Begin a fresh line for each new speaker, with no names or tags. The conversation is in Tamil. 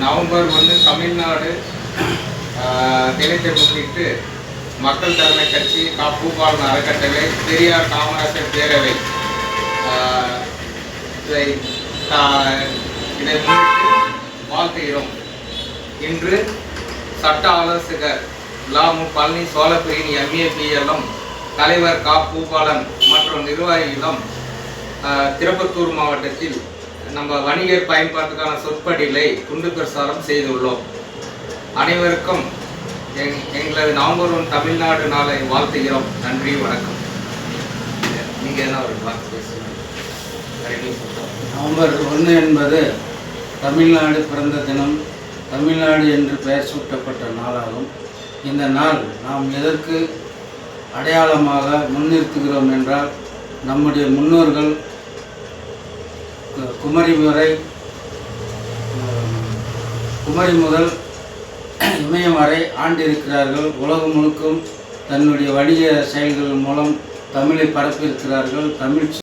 நவம்பர் ஒன்று தமிழ்நாடு ஆஹ், முன்னிட்டு மக்கள் தலைமை கட்சி காப்பூபாலன் அறக்கட்டளை பெரியார் காமராஜர் பேரவை இதை இதை முன்னிட்டு வாழ்த்துகிறோம். இன்று சட்ட ஆலோசகர் லா மு பழனி சோழப்பிரியின் எம்ஏபிஎல்லும் தலைவர் கா பூபாலன் மற்றும் நிர்வாகிகளும் திருப்பத்தூர் மாவட்டத்தில் நம்ம வணிகர் பயன்பாட்டுக்கான சொற்படிகளை துண்டு பிரசாரம் செய்துள்ளோம். அனைவருக்கும் எங் எங்களது நவம்பர் ஒன் தமிழ்நாடு நாளை வாழ்த்துகிறோம். நன்றி வணக்கம். நீங்கள் என்ன ஒரு பார்த்து பேசுங்க
நவம்பர் ஒன்று என்பது தமிழ்நாடு பிறந்த தினம் தமிழ்நாடு என்று பெயர் சூட்டப்பட்ட நாளாகும். இந்த நாள் நாம் எதற்கு அடையாளமாக முன்னிறுத்துகிறோம் என்றால் நம்முடைய முன்னோர்கள் குமரி வரை குமரி முதல் இமயம் வரை ஆண்டிருக்கிறார்கள். உலகம் முழுக்கும் தன்னுடைய வணிக செயல்கள் மூலம் தமிழை பரப்பியிருக்கிறார்கள். தமிழ்